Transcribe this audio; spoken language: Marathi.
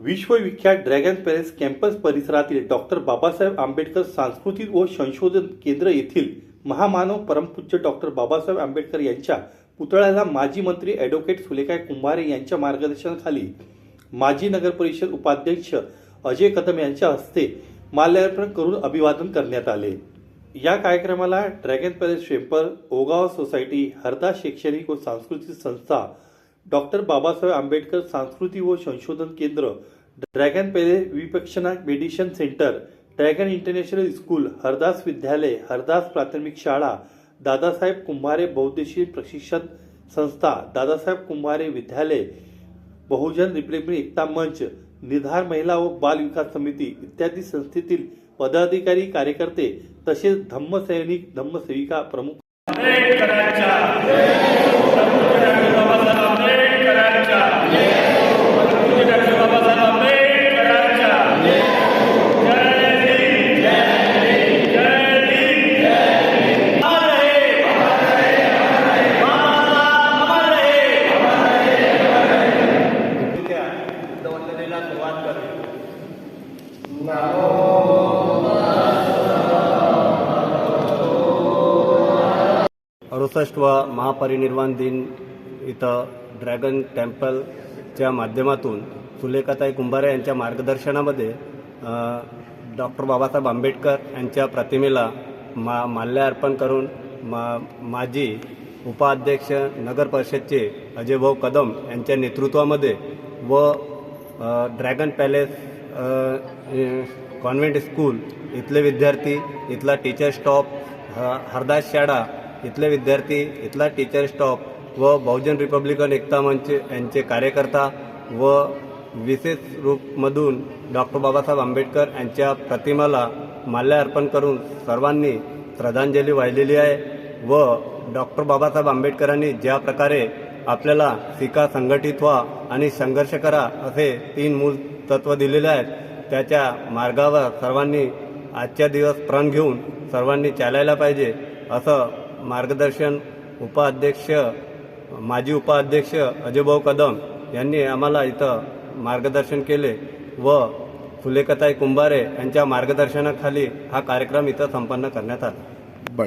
विश्वविख्यात ड्रॅगन पॅलेस कॅम्पस परिसरातील डॉक्टर बाबासाहेब आंबेडकर सांस्कृतिक व संशोधन केंद्र येथील महामानव परमपूज्य डॉक्टर बाबासाहेब आंबेडकर यांच्या पुतळ्याला माजी मंत्री ॲडव्होकेट सुलेखा कुंभारे यांच्या मार्गदर्शनाखाली माजी नगरपरिषद उपाध्यक्ष अजय कदम यांच्या हस्ते माल्यार्पण करून अभिवादन करण्यात आले. या कार्यक्रमाला ड्रॅगन पॅलेस शेंपर ओगाव सोसायटी हरदा शैक्षणिक व सांस्कृतिक संस्था डॉक्टर बाबासाहेब आंबेडकर सांस्कृतिक व संशोधन केंद्र dragon palace Vipassana meditation centre dragon international school Hardas विद्यालय हरदास प्राथमिक शाळा दादासाहेब कुंभारे बौद्धिशील प्रशिक्षण संस्था दादासाहेब कुंभारे विद्यालय बहुजन रिपब्लिक एकता मंच निधार महिला व बाल विकास समिती इत्यादी संस्थेतील पदाधिकारी कार्यकर्ते तसेच धम्मसैनिक धम्मसेविका प्रमुख अडुसष्ट व महापरिनिर्वाण दिन इथं ड्रॅगन टेम्पलच्या माध्यमातून सुलेखाताई कुंभारे यांच्या मार्गदर्शनामध्ये डॉक्टर बाबासाहेब आंबेडकर यांच्या प्रतिमेला मा माल्यार्पण करून मा माजी उपाध्यक्ष नगर परिषदचे अजय भाऊ कदम यांच्या नेतृत्वामध्ये व ड्रॅगन पॅलेस कॉन्व्हेंट स्कूल इथले विद्यार्थी इथला टीचर स्टॉप ह हरदास शाळा इथले विद्यार्थी इथला टीचर स्टॉप व बहुजन रिपब्लिकन एकता मंच यांचे कार्यकर्ता व विशेष रूपमधून डॉक्टर बाबासाहेब आंबेडकर यांच्या प्रतिमाला माल्यार्पण करून सर्वांनी श्रद्धांजली वाहिलेली आहे व डॉक्टर बाबासाहेब आंबेडकरांनी ज्या प्रकारे आपल्याला शिका संघटित व्हा आणि संघर्ष करा असे तीन मूल तत्व दिलेले आहेत त्याच्या मार्गावर सर्वांनी आजच्या दिवस प्रण घेऊन सर्वांनी चालायला पाहिजे असं मार्गदर्शन उपाध्यक्ष माजी उपाध्यक्ष अजयभाऊ कदम यांनी आम्हाला इथं मार्गदर्शन केले व फुलेकताई कुंभारे यांच्या मार्गदर्शनाखाली हा कार्यक्रम इथं संपन्न करण्यात आला.